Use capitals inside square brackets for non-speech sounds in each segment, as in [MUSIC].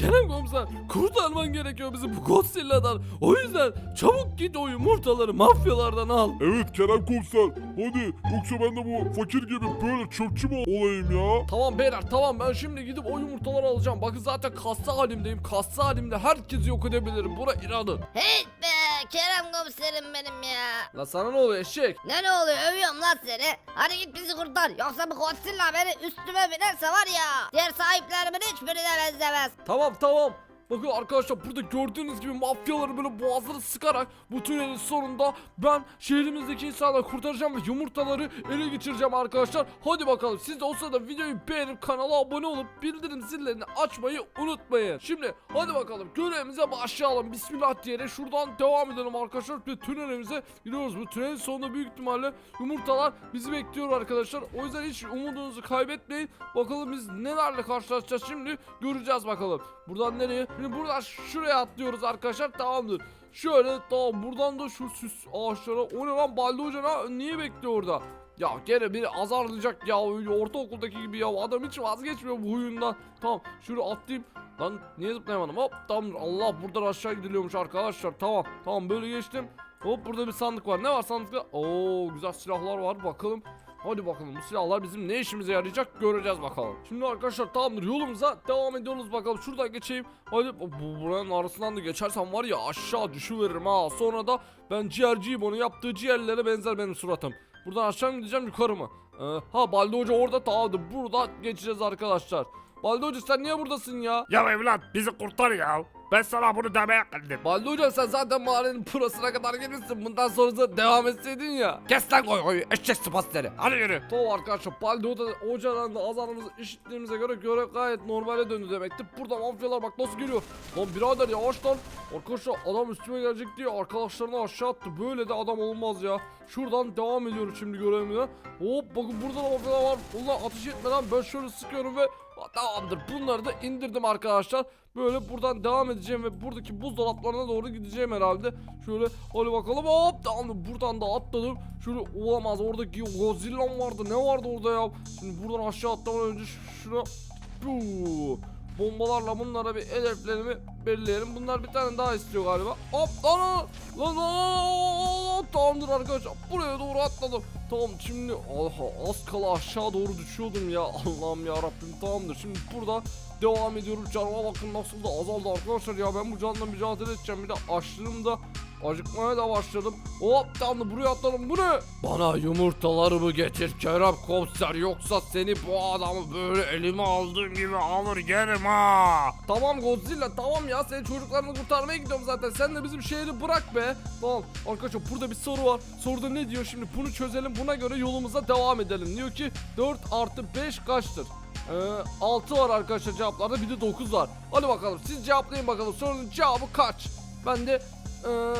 Kerem komiser kurtarman gerekiyor bizi bu Godzilla'dan. O yüzden çabuk git o yumurtaları mafyalardan al. Evet Kerem komiser hadi yoksa ben de bu fakir gibi böyle çöpçü mü olayım ya? Tamam beyler tamam ben şimdi gidip o yumurtaları alacağım. Bakın zaten kassa halimdeyim. Kassa halimde herkesi yok edebilirim. Bura inadı. Hey Kerem komiserim benim ya. La sana ne oluyor eşek? Ne ne oluyor övüyorum lan seni. Hadi git bizi kurtar. Yoksa bu Godzilla beni üstüme binerse var ya. Diğer sahiplerimin hiçbirine benzemez. Tamam tamam. Bakın arkadaşlar burada gördüğünüz gibi mafyaları böyle boğazları sıkarak bu tünelin sonunda ben şehrimizdeki insanları kurtaracağım ve yumurtaları ele geçireceğim arkadaşlar. Hadi bakalım siz de o sırada videoyu beğenip kanala abone olup bildirim zillerini açmayı unutmayın. Şimdi hadi bakalım görevimize başlayalım. Bismillah diyerek şuradan devam edelim arkadaşlar ve tünelimize gidiyoruz. Bu tünelin sonunda büyük ihtimalle yumurtalar bizi bekliyor arkadaşlar. O yüzden hiç umudunuzu kaybetmeyin. Bakalım biz nelerle karşılaşacağız şimdi göreceğiz bakalım. Buradan nereye? Şimdi buradan şuraya atlıyoruz arkadaşlar tamamdır. Şöyle tamam buradan da şu süs ağaçlara. O ne lan Baldi Hoca ne- niye bekliyor orada? Ya gene biri azarlayacak ya öyle ortaokuldaki gibi ya adam hiç vazgeçmiyor bu huyundan. Tamam şuraya atlayayım. Lan niye zıplayamadım hop tamamdır Allah buradan aşağı gidiliyormuş arkadaşlar tamam tamam böyle geçtim. Hop burada bir sandık var ne var sandıkta? Oo güzel silahlar var bakalım. Hadi bakalım bu silahlar bizim ne işimize yarayacak göreceğiz bakalım. Şimdi arkadaşlar tamamdır yolumuza devam ediyoruz bakalım. Şuradan geçeyim. Hadi bu buranın arasından da geçersem var ya aşağı düşüveririm ha. Sonra da ben ciğerciyim onu yaptığı ciğerlere benzer benim suratım. Buradan aşağı mı gideceğim yukarı mı? Ee, ha Baldi Hoca orada tamamdır. Burada geçeceğiz arkadaşlar. Baldi Hoca sen niye buradasın ya? Ya evlat bizi kurtar ya. Ben sana bunu demeye geldim. Baldi Hoca sen zaten mahallenin pırasına kadar gelirsin. Bundan sonrası devam etseydin ya. Kes lan koy koy eşek sıpasları. Hadi yürü. Tamam arkadaşlar Baldi Hoca, Hoca'dan da azarımızı işittiğimize göre göre gayet normale döndü demektir. Burada mafyalar bak nasıl geliyor. Lan birader yavaş lan. Arkadaşlar adam üstüme gelecek diye arkadaşlarını aşağı attı. Böyle de adam olmaz ya. Şuradan devam ediyoruz şimdi görevime. Hop bakın burada da mafyalar var. Ulan ateş etme lan ben şöyle sıkıyorum ve Tamamdır bunları da indirdim arkadaşlar. Böyle buradan devam edeceğim ve buradaki buzdolaplarına doğru gideceğim herhalde. Şöyle hadi bakalım hop tamamdır buradan da atladım. Şöyle olamaz oradaki Godzilla vardı ne vardı orada ya. Şimdi buradan aşağı atlamadan önce şuna. Bombalarla bunlara bir hedeflerimi belirleyelim. Bunlar bir tane daha istiyor galiba. Hop lan lan lan Tamamdır arkadaşlar. Buraya doğru atladım. Tamam şimdi aha, az kala aşağı doğru düşüyordum ya. Allah'ım ya Rabbim tamamdır. Şimdi burada devam ediyorum. Canıma bakın nasıl da azaldı arkadaşlar ya. Ben bu canla mücadele edeceğim. Bir de açlığım da acıkmaya da başladım. Hop tamamdır buraya atladım. Bu ne? Bana yumurtalarımı getir Kerem komiser. Yoksa seni bu adamı böyle elime aldığım gibi alır yerim ha. Tamam Godzilla tamam ya. Senin çocuklarını kurtarmaya gidiyorum zaten. Sen de bizim şehri bırak be. Tamam arkadaşlar burada bir soru var. Soruda ne diyor şimdi? Bunu çözelim. Buna göre yolumuza devam edelim. Diyor ki 4 artı 5 kaçtır? Ee, 6 var arkadaşlar cevaplarda bir de 9 var. Hadi bakalım siz cevaplayın bakalım sorunun cevabı kaç? Ben de ee,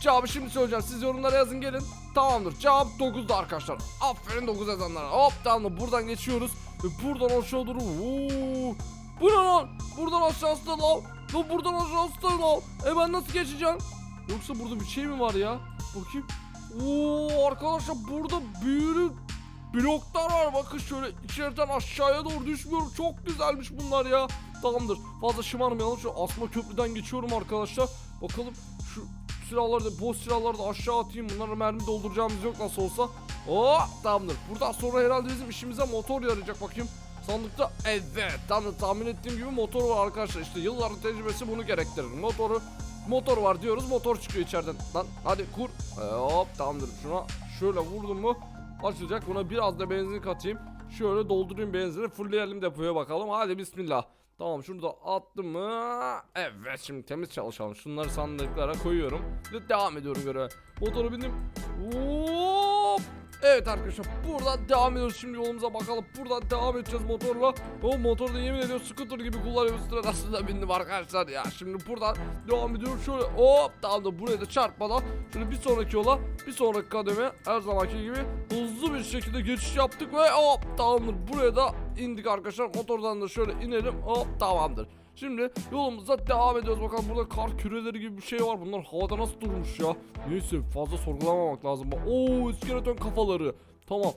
cevabı şimdi söyleyeceğim. Siz yorumlara yazın gelin. Tamamdır. Cevap 9'da arkadaşlar. Aferin 9 yazanlara. Hop tamam buradan geçiyoruz. Ve buradan aşağı doğru. Oo, bu ne lan? Buradan aşağısı da lan. Lan buradan aşağısı da lan. E ben nasıl geçeceğim? Yoksa burada bir şey mi var ya? Bakayım. Oo arkadaşlar burada büyülü bloklar var. Bakın şöyle içeriden aşağıya doğru düşmüyorum. Çok güzelmiş bunlar ya. Tamamdır. Fazla şımarmayalım. Şu asma köprüden geçiyorum arkadaşlar. Bakalım silahları da boş silahları da aşağı atayım. Bunlara mermi dolduracağımız yok nasıl olsa. Oo tamamdır. Buradan sonra herhalde bizim işimize motor yarayacak bakayım. Sandıkta evet tam tahmin ettiğim gibi motor var arkadaşlar. İşte yılların tecrübesi bunu gerektirir. Motoru motor var diyoruz motor çıkıyor içeriden. Lan hadi kur. Ee, hop tamamdır. Şuna şöyle vurdum mu açılacak. Buna biraz da benzin katayım. Şöyle doldurayım benzini fullleyelim depoya bakalım. Hadi bismillah. Tamam şunu da attım mı? Evet şimdi temiz çalışalım. Şunları sandıklara koyuyorum. Ve devam ediyorum göreve. Motoru bindim. Hop. Evet arkadaşlar buradan devam ediyoruz şimdi yolumuza bakalım. Buradan devam edeceğiz motorla. O motoru da yemin ediyorum scooter gibi kullanıyorum. Üstüne nasıl da bindim arkadaşlar ya. Şimdi buradan devam ediyorum. Şöyle hop tamam da buraya da çarpmadan. Şöyle bir sonraki yola bir sonraki kademe her zamanki gibi hızlı bir şekilde geçiş yaptık ve hop tamamdır. Buraya da indik arkadaşlar. Motordan da şöyle inelim. Hop tamamdır. Şimdi yolumuza devam ediyoruz. Bakalım burada kar küreleri gibi bir şey var. Bunlar havada nasıl durmuş ya? Neyse fazla sorgulamamak lazım. Oo iskeleton kafaları. Tamam.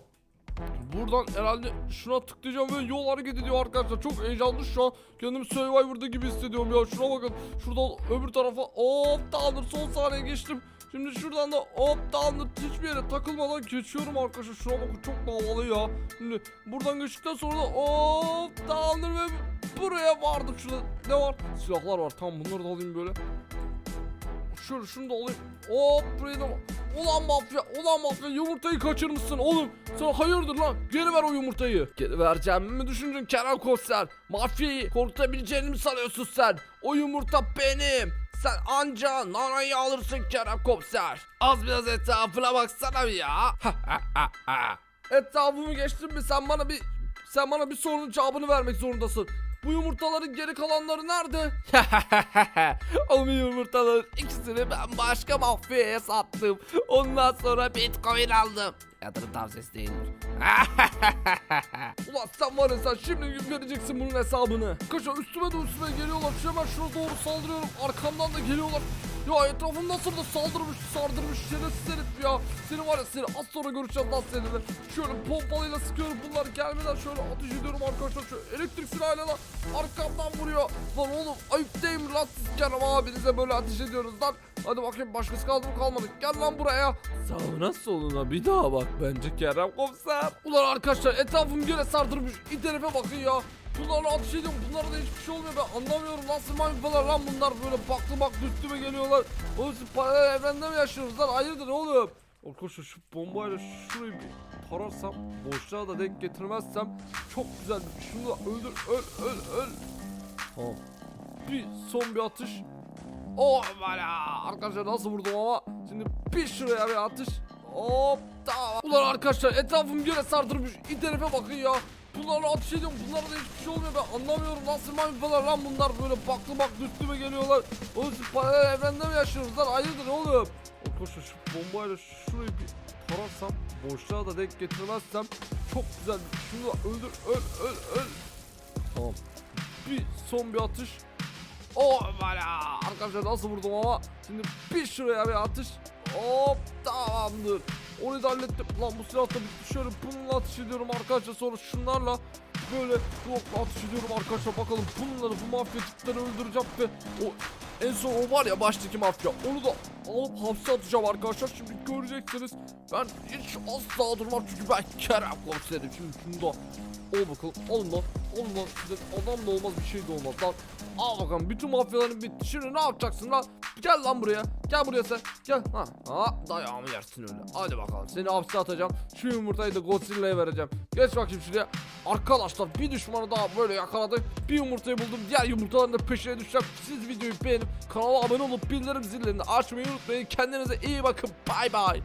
Buradan herhalde şuna tıklayacağım ve yol hareket ediyor arkadaşlar. Çok heyecanlı şu an. Kendimi Survivor'da gibi hissediyorum ya. Şuna bakın. Şuradan öbür tarafa hop tamamdır son saniye geçtim. Şimdi şuradan da hop tamamdır hiçbir yere takılmadan geçiyorum arkadaşlar. Şuna bakın çok havalı ya. Şimdi buradan geçtikten sonra da hop tamamdır ve buraya vardım. Şurada ne var? Silahlar var. Tamam bunları da alayım böyle. Şöyle şunu da alayım. Hop burayı da Ulan mafya, ulan mafya yumurtayı kaçırmışsın oğlum. Sen hayırdır lan? Geri ver o yumurtayı. Geri vereceğimi mi düşündün Kerem Komiser? Mafyayı korkutabileceğini mi sanıyorsun sen? O yumurta benim. Sen anca nanayı alırsın Kerem Komiser. Az biraz etrafına baksana bir ya. Etrafımı geçtin mi sen bana bir sen bana bir sorunun cevabını vermek zorundasın. Bu yumurtaların geri kalanları nerede? [LAUGHS] o yumurtaların ikisini ben başka mafyaya sattım. Ondan sonra bitcoin aldım. Yatırım tavsiyesi değildir. [LAUGHS] Ulan sen var ya sen şimdi vereceksin bunun hesabını. Kaşa üstüme de üstüme geliyorlar. Hemen şuna doğru saldırıyorum. Arkamdan da geliyorlar. Ya etrafım nasıl da saldırmış sardırmış şerefsiz herif ya. Seni var ya seni az sonra göreceğiz lan seninle. Şöyle pompalıyla sıkıyorum bunlar gelmeden şöyle ateş ediyorum arkadaşlar. Şöyle elektrik silahıyla lan arkamdan vuruyor. Lan oğlum ayıp değil mi lan siz Kerem abinize böyle ateş ediyoruz lan. Hadi bakayım başkası kaldı mı kalmadı. Gel lan buraya. Sağına soluna bir daha bak bence Kerem komiser. Ulan arkadaşlar etrafım gene sardırmış. Herife bakın ya. Bunlarla ateş ediyorum. Bunlara da hiçbir şey olmuyor. Ben anlamıyorum. Nasıl manyalar lan bunlar böyle baklı baklı üstüme geliyorlar. Oğlum siz paralel evrende mi yaşıyorsunuz lan? Hayırdır oğlum? Arkadaşlar şu bombayla şurayı bir tararsam boşluğa da denk getirmezsem çok güzel. Şunu da öldür öl öl öl. Tamam. Bir son bir atış. Oh bana. Arkadaşlar nasıl vurdum ama. Şimdi bir şuraya bir atış. Hop tamam. Ulan arkadaşlar etrafım gene sardırmış. Herife bakın ya. Bunlarla ateş ediyorum. Bunlara da hiçbir şey olmuyor. Ben anlamıyorum. Nasıl manyalar lan bunlar böyle baklı baklı üstüme geliyorlar. Oğlum siz paralel evrende mi yaşıyorsunuz lan? Hayırdır oğlum? Arkadaşlar şu bombayla şurayı bir tararsam boşluğa da denk getirmezsem çok güzel. Şunu öldür öl öl öl. Tamam. Bir son bir atış. Oh bana. Arkadaşlar nasıl vurdum ama. Şimdi bir şuraya bir atış. Hop tamamdır. Onu da hallettim. Lan bu silah da bitti. Şöyle bununla atış ediyorum arkadaşlar. Sonra şunlarla böyle blokla atış ediyorum arkadaşlar. Bakalım bunları bu mafya tipleri öldüreceğim ve o en son o var ya baştaki mafya. Onu da alıp hapse atacağım arkadaşlar. Şimdi göreceksiniz. Ben hiç asla durmam çünkü ben Kerem komiserim. Şimdi şunu da Al bakalım alın lan alın lan adam da olmaz bir şey de olmaz lan Al bakalım bütün mafyaların bitti şimdi ne yapacaksın lan? Gel lan buraya. Gel buraya sen. Gel. Ha, ha dayağımı yersin öyle. Hadi bakalım seni hapse atacağım. Şu yumurtayı da Godzilla'ya vereceğim. Geç bakayım şuraya. Arkadaşlar bir düşmanı daha böyle yakaladık. Bir yumurtayı buldum. Diğer yumurtaların da peşine düşeceğim. Siz videoyu beğenip kanala abone olup bildirim zillerini açmayı unutmayın. Kendinize iyi bakın. Bay bay